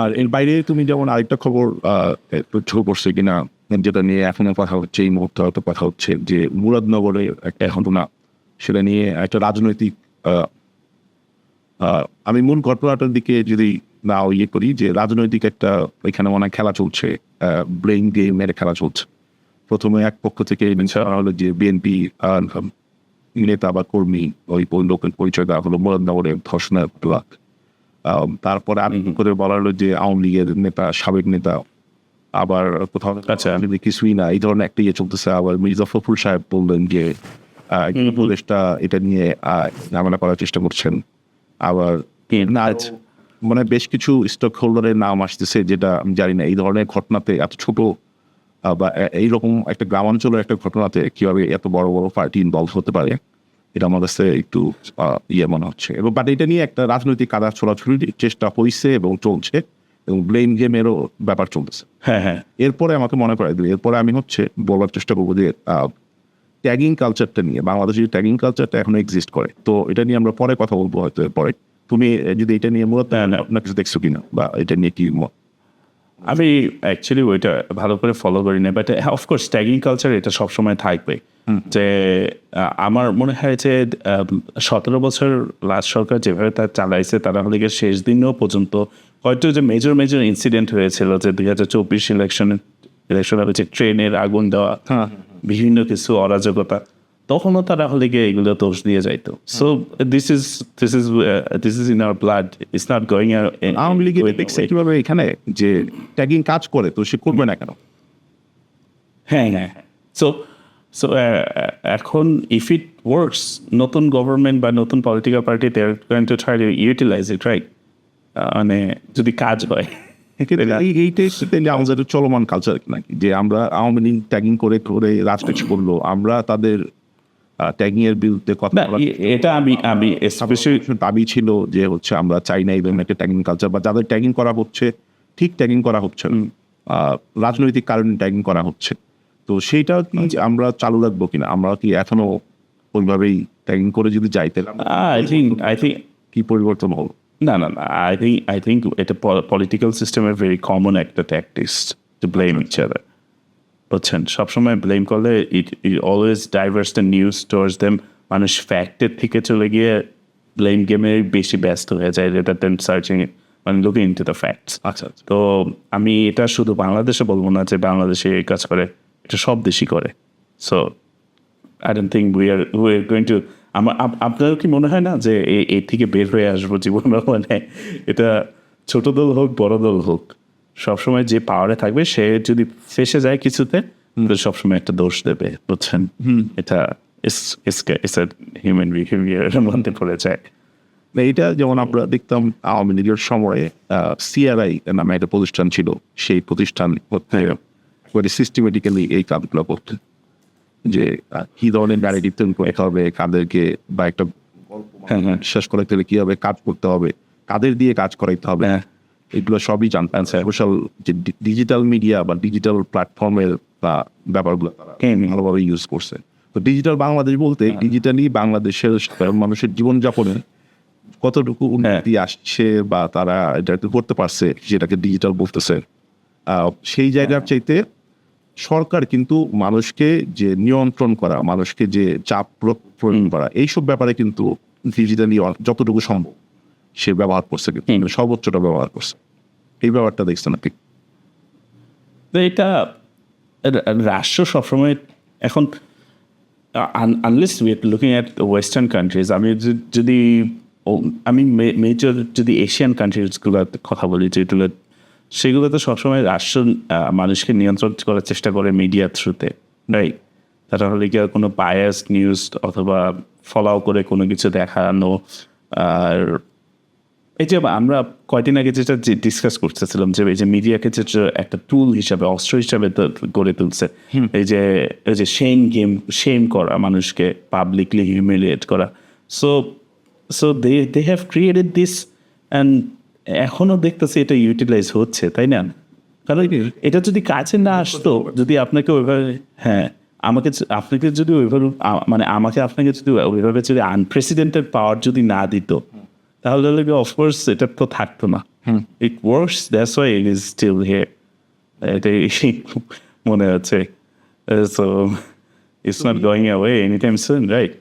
আর এর বাইরে তুমি যেমন আরেকটা খবর ঝোঁ পড়ছে কিনা যেটা নিয়ে এখনও কথা হচ্ছে এই মুহূর্তে হয়তো কথা হচ্ছে যে মুরাদনগরে একটা ঘটনা সেটা নিয়ে একটা রাজনৈতিক আমি মূল ঘটনাটার দিকে যদি না ইয়ে করি যে রাজনৈতিক একটা এখানে অনেক খেলা চলছে ব্রেইন গেমের খেলা চলছে। প্রথমে এক পক্ষ থেকে করা হলো যে বিএনপি নেতা বা কর্মী ওই লোকের পরিচয় দেওয়া হলো মুরাদনগরের ধর্ষণের তারপরে আমি করে বলা হলো যে আওয়ামী লীগের নেতা সাবেক নেতা আবার কোথাও আচ্ছা। কিছুই না। এই ধরনের একটা ইয়ে চলতেছে। আবার মির্জা ফখরুল সাহেব বললেন যে উপদেশটা এটা নিয়ে ঝামেলা করার চেষ্টা করছেন। আবার। মানে বেশ কিছু স্টক হোল্ডারের নাম আসতেছে যেটা আমি জানি না। এই ধরনের ঘটনাতে এত ছোট বা এইরকম একটা গ্রামাঞ্চলের একটা ঘটনাতে কীভাবে এত বড় বড় পার্টি ইনভলভ হতে পারে? এটা আমার কাছে একটু ইয়ে মনে হচ্ছে। এবং বাট এটা নিয়ে একটা রাজনৈতিক কাদা ছোড়াছুড়ির চেষ্টা হয়েছে এবং চলছে এবং ব্লেম গেমেরও ব্যাপার চলতেছে। হ্যাঁ হ্যাঁ। এরপরে আমাকে মনে করাই দিল এরপরে আমি হচ্ছে বলার চেষ্টা করব যে ট্যাগিং কালচারটা নিয়ে বাংলাদেশের ট্যাগিং কালচারটা এখনও এক্সিস্ট করে। তো এটা নিয়ে আমরা পরে কথা বলব হয়তো পরে তুমি যদি এটা নিয়ে মূলত না। আপনার কিছু দেখছ কিনা বা এটা নিয়ে কি ম- আমি অ্যাকচুয়ালি ওইটা ভালো করে ফলো করি না বাট অফকোর্স ট্যাগিং কালচার এটা সবসময় থাকবে। যে আমার মনে হয় যে সতেরো বছর লাস্ট সরকার যেভাবে তার চালাইছে তারা হলে গিয়ে শেষ দিনও পর্যন্ত হয়তো যে মেজর মেজর ইনসিডেন্ট হয়েছিল যে দুই হাজার চব্বিশ ইলেকশনে ইলেকশন হচ্ছে ট্রেনের আগুন দেওয়া বিভিন্ন কিছু অরাজকতা। তখনও তারা হলে গিয়ে এগুলো দোষ দিয়ে যাইতো। So this is this is this is in our blood it's not going Awami লীগের কীভাবে এখানে যে ট্যাগিং কাজ করে তো সে করবে না কেন? হ্যাঁ হ্যাঁ সো সো এখন ইফ ইট ওয়ার্কস নতুন গভর্নমেন্ট বা নতুন political party they are going to try to utilize it right মানে যদি কাজ হয়। আমাদের চলমান কালচার নাকি? যে আমরা আওয়ামী লীগ ট্যাগিং করে করে রাজকাজ করল আমরা তাদের ট্যাগিং এর বিরুদ্ধে কথা এটা আমি আমি দাবি ছিল যে হচ্ছে আমরা চাই না এই ধরনের একটা ট্যাগিং কালচার বা যাদের ট্যাগিং করা হচ্ছে ঠিক ট্যাগিং করা হচ্ছে রাজনৈতিক কারণে ট্যাগিং করা হচ্ছে। তো সেইটা কি আমরা চালু রাখব কিনা? আমরা কি এখনও ওইভাবেই ট্যাগিং করে যদি যাইতে আই থিঙ্ক আই থিঙ্ক কি পরিবর্তন হলো? না না না আই থিঙ্ক আই থিঙ্ক এটা পলিটিক্যাল সিস্টেমের ভেরি কমন একটা tactics to blame each other বুঝছেন সবসময় ব্লেম করলে it it always diverts the news towards them মানুষ ফ্যাক্টের থেকে চলে গিয়ে ব্লেম গেমে বেশি ব্যস্ত হয়ে যায় রেটার দেন সার্চিং মানে looking into the facts আচ্ছা তো আমি এটা শুধু বাংলাদেশে বলব না যে বাংলাদেশে এই কাজ করে এটা সব দেশই করে। So I don't think we are we are going to আমার আপ- আপনার কি মনে হয় না যে এর থেকে বের হয়ে আসব জীবন? মানে এটা ছোট দল হোক বড় দল হোক। সবসময় যে পাওয়ারে থাকবে সে যদি ফেসে যায় কিছুতে সবসময় একটা দোষ দেবে বুঝছেন? এটা হিউম্যান বিহেভিয়ার মধ্যে পড়ে যায়। এটা যেমন আমরা দেখতাম আওয়ামী লীগের সময়ে সিআরআই নামে একটা প্রতিষ্ঠান ছিল সেই প্রতিষ্ঠান সিস্টেমেটিক্যালি এই কাজগুলো করতে। যে কি ধরনের ন্যারেটিভ তৈরি করতে হবে কাদেরকে বা একটা হ্যাঁ হ্যাঁ। বিশ্বাস করাইতে হলে কীভাবে কাজ করতে হবে কাদের দিয়ে কাজ করাইতে হবে হ্যাঁ। এগুলো সবই জানতাম সোশ্যাল যে ডিজিটাল মিডিয়া বা ডিজিটাল প্ল্যাটফর্মের বা ব্যাপারগুলো তারা ভালোভাবে ইউজ করছে। তো ডিজিটাল বাংলাদেশ বলতে ডিজিটালি বাংলাদেশের সাধারণ মানুষের জীবনযাপনে কতটুকু উন্নতি আসছে বা তারা এটা করতে পারছে যেটাকে ডিজিটাল বলতেছে সেই জায়গার চাইতে সরকার কিন্তু মানুষকে যে নিয়ন্ত্রণ করা মানুষকে যে চাপ প্রয়োগ করা এইসব ব্যাপারে কিন্তু ডিজিটালি যতটুকু সম্ভব। সে ব্যবহার করছে কিন্তু মানে সর্বোচ্চটা ব্যবহার করছে। এই ব্যাপারটা দেখছে না ঠিক এটা রাষ্ট্র সবসময় এখন unless we are looking at western countries আমি যদি- আমি মেজর যদি এশিয়ান কান্ট্রিজগুলোর কথা বলি যেগুলো সেগুলোতে সবসময় রাষ্ট্র মানুষকে নিয়ন্ত্রণ করার চেষ্টা করে মিডিয়ার থ্রুতে রাইট তারা হলে কি আর কোনো বায়াস নিউজ অথবা ফলো করে কোনো কিছু দেখানো আর এই যে আমরা কয়দিন আগে যেটা ডিসকাস করতেছিলাম যে এই যে মিডিয়াকে যে একটা টুল হিসাবে অস্ত্র হিসাবে তো- গড়ে তুলছে। এই যে এই যে সেম গেম সেম করা মানুষকে পাবলিকলি হিউমিলিয়েট করা। So so they they have created this and এখনও দেখতেছি এটা ইউটিলাইজ হচ্ছে তাই না? কারণ এটা যদি কাছে না আসতো যদি আপনাকে ওইভাবে হ্যাঁ আমাকে আপনাকে যদি ওইভাবে মানে আমাকে আপনাকে যদি ওইভাবে যদি আনপ্রেসিডেন্টেড পাওয়ার যদি না দিত তাহলে লাগে অফকোর্স এটা তো থাকতো না it works that's why it is still here এটাই মনে হচ্ছে so it's not going away any time soon right